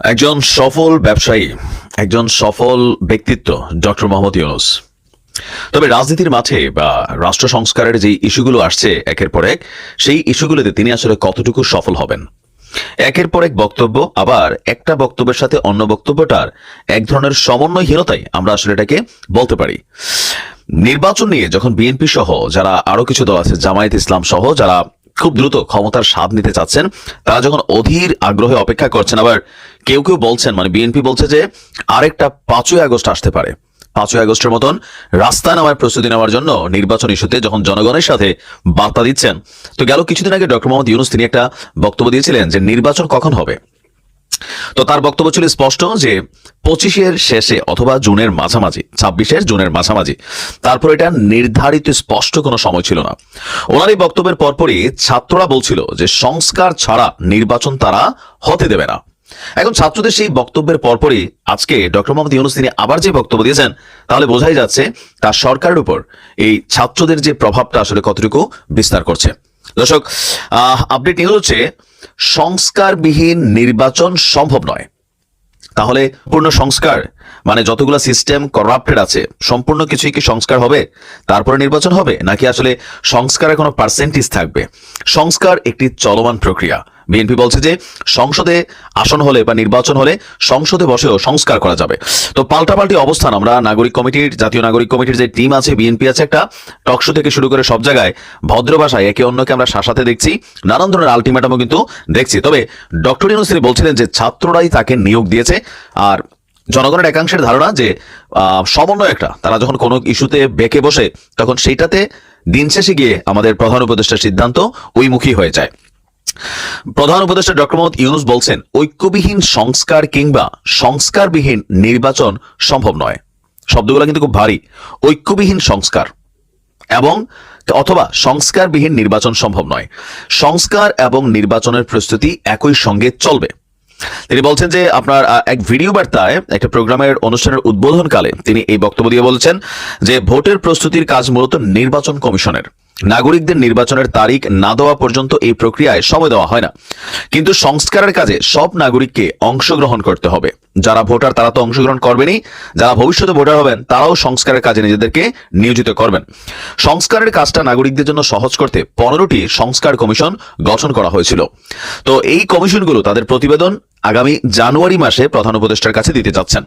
একজন সফল ব্যবসায়ী, একজন সফল ব্যক্তিত্ব, ডক্টর মোহাম্মদ ইউনুস। তবে রাজনীতির মাঠে বা রাষ্ট্র সংস্কারের যে ইস্যুগুলো আসছে একের পর এক, সেই ইস্যুগুলোতে তিনি আসলে কতটুকু সফল হবেন? একের পর এক বক্তব্য, আবার একটা বক্তব্যের সাথে অন্য বক্তব্যটার এক ধরনের সমন্বয়হীনতাই আমরা আসলে এটাকে বলতে পারি। নির্বাচন নিয়ে যখন বিএনপি সহ যারা আরও কিছু দল আছে, জামায়াত ইসলাম সহ যারা খুব দ্রুত ক্ষমতার স্বাদ নিতে চাচ্ছেন। তারা যখন অধীর আগ্রহে অপেক্ষা করছেন, আবার কেউ কেউ বলছেন মানে বিএনপি বলছে যে আরেকটা পাঁচই আগস্ট আসতে পারে। পাঁচই আগস্টের মতন রাস্তা নামার প্রস্তুতি নেওয়ার জন্য নির্বাচন ইস্যুতে যখন জনগণের সাথে বার্তা দিচ্ছেন, তো গেল কিছুদিন আগে ডক্টর মোহাম্মদ ইউনুস তিনি একটা বক্তব্য দিয়েছিলেন যে নির্বাচন কখন হবে? তো তার বক্তব্য ছিল স্পষ্ট যে পঁচিশের শেষে অথবা জুনের মাঝামাঝি ছাব্বিশের জুনের মাঝামাঝি তারপর এটা নির্ধারিত স্পষ্ট কোনো সময় ছিল না। ওনার এই বক্তব্যের পরপরই ছাত্ররা বলছিল যে সংস্কার ছাড়া নির্বাচন তারা হতে দেবে না। এখন ছাত্রদের সেই বক্তব্যের পরপরই আজকে ডক্টর মোহাম্মদ ইউনুস তিনি আবার যে বক্তব্য দিয়েছেন তাহলে বোঝাই যাচ্ছে তার সরকারের উপর এই ছাত্রদের যে প্রভাবটা আসলে কতটুকু বিস্তার করছে। দর্শক আহ, আপডেট নিউজ হচ্ছে সংস্কারবিহীন নির্বাচন সম্ভব নয়। তাহলে পূর্ণ সংস্কার মানে যতগুলো সিস্টেম করাপ্টেড আছে, সম্পূর্ণ কিছুই কি সংস্কার হবে? তারপরে নির্বাচন হবে? নাকি আসলে সংস্কারের কোনো পার্সেন্টেজ থাকবে? সংস্কার একটি চলমান প্রক্রিয়া। বিএনপি বলছে যে সংসদে আসন হলে বা নির্বাচন হলে সংসদে বসেও সংস্কার করা যাবে। তো পাল্টাপাল্টি অবস্থান, আমরা নাগরিক কমিটির, জাতীয় নাগরিক কমিটির যে টিম আছে, বিএনপি আছে একটা টকশো থেকে শুরু করে সব জায়গায় ভদ্র ভাষায় একে অন্যকে আমরা শাসাতে দেখছি, নানান ধরনের আলটিমেটামও কিন্তু দেখছি। তবে ডক্টর ইউনুস তিনি বলছিলেন যে ছাত্ররাই তাকে নিয়োগ দিয়েছে, আর জনগণের একাংশের ধারণা যে সমন্বয় একটা। তারা যখন কোনো ইস্যুতে বেঁকে বসে, তখন সেইটাতে দিন শেষে গিয়ে আমাদের প্রধান উপদেষ্টার সিদ্ধান্ত ওইমুখী হয়ে যায়। প্রধান উপদেষ্টা ডক্টর মোহাম্মদ ইউনুস বলছেন, ঐক্যবিহীন সংস্কার কিংবা সংস্কারবিহীন নির্বাচন সম্ভব নয়। শব্দগুলো কিন্তু খুব ভারী। ঐক্যবিহীন সংস্কার এবং অথবা সংস্কারবিহীন নির্বাচন সম্ভব নয়। সংস্কার এবং নির্বাচনের প্রস্তুতি একই সঙ্গে চলবে। তিনি বলছেন যে, আপনার এক ভিডিও বার্তায়, একটা প্রোগ্রামের অনুষ্ঠানের উদ্বোধনকালে তিনি এই বক্তব্য দিয়ে বলছেন যে, ভোটের প্রস্তুতির কাজ মূলত নির্বাচন কমিশনের। নাগরিকদের নির্বাচনের তারিখ না দেওয়া পর্যন্ত এই প্রক্রিয়ায় সময় দেওয়া হয় না। কিন্তু সংস্কারের কাজে সব নাগরিককে অংশগ্রহণ করতে হবে। যারা ভোটার, তারা তো অংশগ্রহণ করবেনই। যারা ভবিষ্যতে ভোটার হবেন, তারাও সংস্কারের কাজে নিজেদেরকে নিয়োজিত করবেন। সংস্কারের কাজটা নাগরিকদের জন্য সহজ করতে পনেরোটি সংস্কার কমিশন গঠন করা হয়েছিল। তো এই কমিশনগুলো তাদের প্রতিবেদন আগামী জানুয়ারি মাসে প্রধান উপদেষ্টার কাছে দিতে যাচ্ছেন।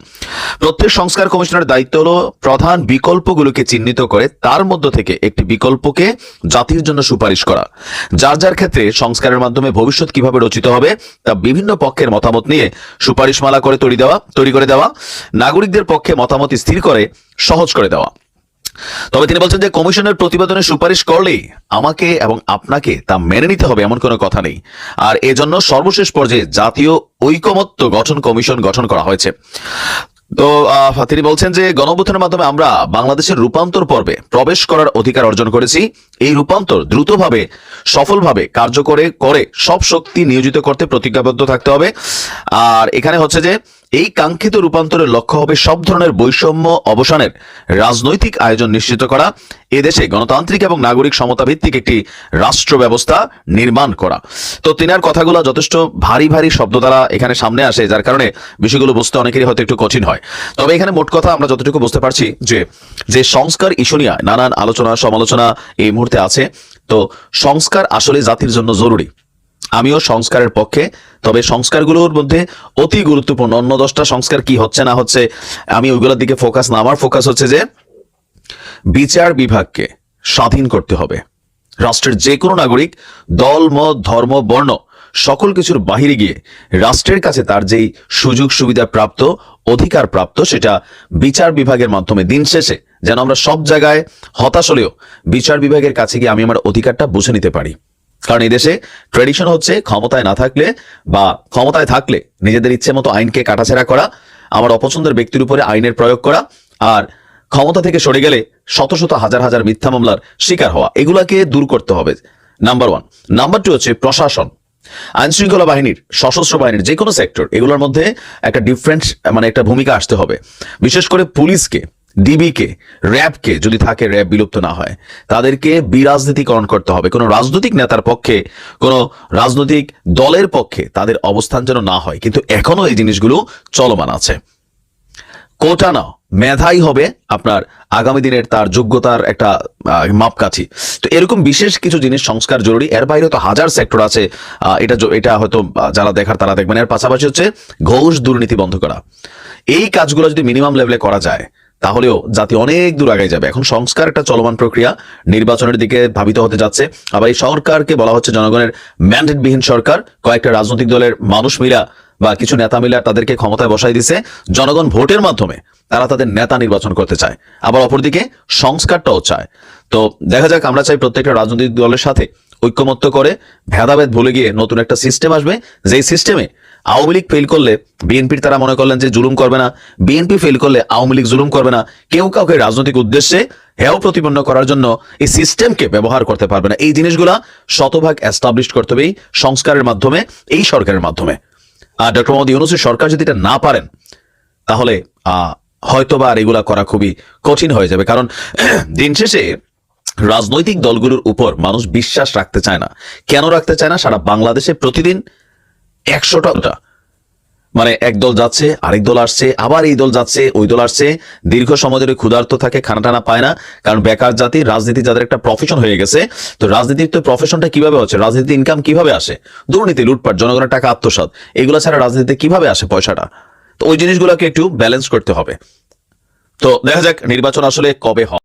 প্রত্যেক সংস্কার কমিশনের দায়িত্ব হলো প্রধান বিকল্পগুলোকে চিহ্নিত করে তার মধ্য থেকে একটি বিকল্পকে জাতির জন্য সুপারিশ করা। যার যার ক্ষেত্রে সংস্কারের মাধ্যমে ভবিষ্যৎ কীভাবে রচিত হবে, তা বিভিন্ন পক্ষের মতামত নিয়ে সুপারিশমালা করে তৈরি দেওয়া, তৈরি করে দেওয়া, নাগরিকদের পক্ষে মতামত স্থির করে সহজ করে দেওয়া। তবে তিনি বলছেন যে কমিশনের প্রতিবেদনে সুপারিশ করলেই আমাকে এবং আপনাকে তা মেনে নিতে হবে, এমন কোনো কথা নেই। আর এজন্য সর্বশেষ পর্যায়ে জাতীয় ঐকমত্য গঠন কমিশন গঠন করা হয়েছে। তো তিনি বলছেন যে গণঅভ্যুত্থানের মাধ্যমে আমরা বাংলাদেশের রূপান্তর পর্বে প্রবেশ করার অধিকার অর্জন করেছি। এই রূপান্তর দ্রুতভাবে, সফলভাবে কার্যকরে করে সব শক্তি নিয়োজিত করতে প্রতিজ্ঞাবদ্ধ থাকতে হবে। আর এখানে হচ্ছে যে এই কাঙ্ক্ষিত রূপান্তরের লক্ষ্য হবে সব ধরনের বৈষম্য অবসানের রাজনৈতিক আয়োজন নিশ্চিত করা, এদেশে গণতান্ত্রিক এবং নাগরিক সমতা ভিত্তিক একটি রাষ্ট্র ব্যবস্থা নির্মাণ করা। তো তিনার কথাগুলো যথেষ্ট ভারী ভারী শব্দ দ্বারা এখানে সামনে আসে, যার কারণে বিষয়গুলো বুঝতে অনেকেরই হয়তো একটু কঠিন হয়। তবে এখানে মোট কথা আমরা যতটুকু বুঝতে পারছি যে যে সংস্কার ইস্যু নিয়ে নানান আলোচনা, সমালোচনা এই মুহূর্তে আছে। তো সংস্কার আসলে জাতির জন্য জরুরি। আমিও সংস্কারের পক্ষে। তবে সংস্কারগুলোর মধ্যে অতি গুরুত্বপূর্ণ। অন্য দশটা সংস্কার কি হচ্ছে না হচ্ছে, আমি ওইগুলোর দিকে ফোকাস না। আমার ফোকাস হচ্ছে যে, বিচার বিভাগকে স্বাধীন করতে হবে। রাষ্ট্রের যে কোনো নাগরিক, দল, মত, ধর্ম, বর্ণ, সকল কিছুর বাহিরে গিয়ে রাষ্ট্রের কাছে তার যেই সুযোগ সুবিধা প্রাপ্ত, অধিকার প্রাপ্ত, সেটা বিচার বিভাগের মাধ্যমে দিন শেষে, যেন আমরা সব জায়গায় হতাশ হলেও বিচার বিভাগের কাছে গিয়ে আমি আমার অধিকারটা বুঝে নিতে পারি। কারণ এই দেশে ট্রেডিশন হচ্ছে ক্ষমতায় না থাকলে বা ক্ষমতায় থাকলে নিজেদের ইচ্ছে মতো আইনকে কাটাছেড়া করা, আমার অপছন্দের ব্যক্তির উপরে আইনের প্রয়োগ করা আর ক্ষমতা থেকে সরে গেলে শত শত হাজার হাজার মিথ্যা মামলার শিকার হওয়া, এগুলাকে দূর করতে হবে। নাম্বার ওয়ান নাম্বার টু হচ্ছে প্রশাসন। আইন শৃঙ্খলা বাহিনীর, সশস্ত্র বাহিনীর যে কোনো সেক্টর এগুলোর মধ্যে একটা ডিফারেন্ট মানে একটা ভূমিকা আসতে হবে। বিশেষ করে পুলিশকে ডিবিকে র্যাবকে যদি থাকে র্যাব বিলুপ্ত না হয়, তাদেরকে বিরাজনীতিকরণ করতে হবে। কোনো রাজনৈতিক নেতার পক্ষে, কোনো রাজনৈতিক দলের পক্ষে তাদের অবস্থান যেন না হয়। কিন্তু এখনও এই জিনিসগুলো চলমান আছে। কোটা না মেধাই হবে আপনার আগামী দিনের তার যোগ্যতার একটা মাপকাঠি। তো এরকম বিশেষ কিছু জিনিস, সংস্কার জরুরি। এর বাইরে তো হাজার সেক্টর আছে এটা এটা হয়তো যারা দেখার তারা দেখবেন। এর পাশাপাশি হচ্ছে ঘোষ দুর্নীতি বন্ধ করা। এই কাজগুলো যদি মিনিমাম লেভেলে করা যায় তাহলেও জাতি অনেক দূর আগে যাবে। এখন সংস্কার একটা চলমান প্রক্রিয়া, নির্বাচনের দিকে ধাবিত হতে যাচ্ছে। আবার এই সরকারকে বলা হচ্ছে জনগণের ম্যান্ডেটবিহীন সরকার। কয়েকটা রাজনৈতিক দলের মানুষ মিলা বা কিছু নেতা মিলা তাদেরকে ক্ষমতায় বসাই দিছে। জনগণ ভোটের মাধ্যমে তারা তাদের নেতা নির্বাচন করতে চায়। আবার অপরদিকে সংস্কারটাও চায়। তো দেখা যাক, আমরা চাই প্রত্যেকটা রাজনৈতিক দলের সাথে ঐক্যমত্য করে ভেদাভেদ ভুলে গিয়ে নতুন একটা সিস্টেম আসবে। যেই সিস্টেমে আওয়ামী লীগ ফেল করলে বিএনপির তারা মনে করলেন যে জুলুম করবে না। বিএনপি ফেল করলে আওয়ামী লীগ জুলুম করবে না। কেউ কাউকে রাজনৈতিক উদ্দেশ্যে হেও প্রতিপন্ন করার জন্য এই সিস্টেমকে ব্যবহার করতে পারবে না। এই জিনিসগুলা শতভাগ এস্টাবলিশ করতে হবে সংস্কারের মাধ্যমে এই সরকারের মাধ্যমে। আর ডক্টর মোহাম্মদ ইউনুসের সরকার যদি এটা না পারেন তাহলে আহ, হয়তোবা আর এগুলা করা খুবই কঠিন হয়ে যাবে। কারণ দিন শেষে রাজনৈতিক দলগুলোর উপর মানুষ বিশ্বাস রাখতে চায় না। কেন রাখতে চায় না? সারা বাংলাদেশে প্রতিদিন একশোটা মানে এক দল যাচ্ছে, আরেক দল আসছে, আবার এই দল যাচ্ছে, ওই দল আসছে। দীর্ঘ সময় ধরে ক্ষুধার্ত থাকে খানা টানা পায় না, কারণ বেকার জাতি, রাজনীতি যাদের একটা প্রফেশন হয়ে গেছে, তো রাজনীতির তো প্রফেশনটা কীভাবে হচ্ছে? রাজনীতি ইনকাম কীভাবে আসে? দুর্নীতি, লুটপাট, জনগণের টাকা আত্মসাৎ, এগুলো ছাড়া রাজনীতিতে কীভাবে আসে পয়সাটা? তো ওই জিনিসগুলোকে একটু ব্যালেন্স করতে হবে। তো দেখা যাক, নির্বাচন আসলে কবে হয়।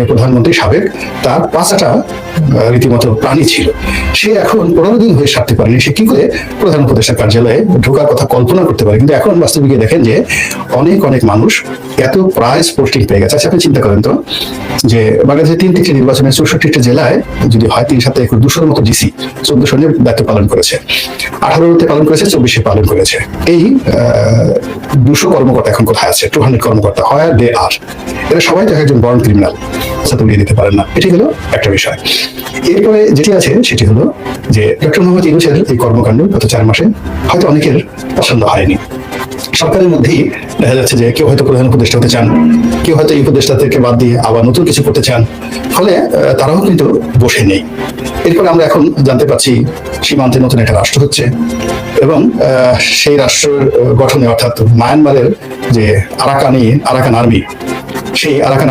মাননীয় প্রধানমন্ত্রী সাবেক, তার পাঁচটা রীতিমতো প্রাণী ছিল। সে এখন পনেরো দিন হয়ে সারতে পারেনি। সে কি করে প্রধান উপদেষ্টা কার্যালয়ে ঢোকার কথা কল্পনা করতে পারে? কিন্তু এখন বাস্তবিকে দেখেন যে অনেক অনেক মানুষ এত প্রাইজ পোস্টিং পেয়ে গেছে। আচ্ছা আপনি চিন্তা করেন তো যে বাংলাদেশের তিন তিনটি নির্বাচনের চৌষট্টিটা জেলায় যদি হয় তিন সাথে একুশ, দুশোর মতো ডিসি চোদ্দশো নিয়ে দায়িত্ব পালন করেছে। আঠারোতে পালন করেছে, চব্বিশে পালন করেছে। এই দুশো কর্মকর্তা এখন কোথায় আছে? টু হান্ড্রেড কর্মকর্তা হয়, দে আর। এরা সবাই তো একজন বড় ক্রিমিনাল। দিতে পারেন না। এটি হলো একটা বিষয়। এরপরে যেটি আছে, সেটি হলো যে ডক্টর মোহাম্মদ ইউনুসের এই কর্মকাণ্ড গত চার মাসে হয়তো অনেকের পছন্দ হয়নি। সরকারের মধ্যেই দেখা যাচ্ছে যে কেউ হয়তো প্রধান উপদেষ্টা হতে চান, কেউ হয়তো এই বাদ দিয়ে আবার নতুন কিছু করতে চান। ফলে তারাও কিন্তু বসে নেই। এরপরে আমরা এখন জানতে পারছি সীমান্তে নতুন একটা রাষ্ট্র হচ্ছে এবং সেই রাষ্ট্রের গঠনে অর্থাৎ মায়ানমারের যে আরাকানি, আরাকান আর্মি, সেই আরাকান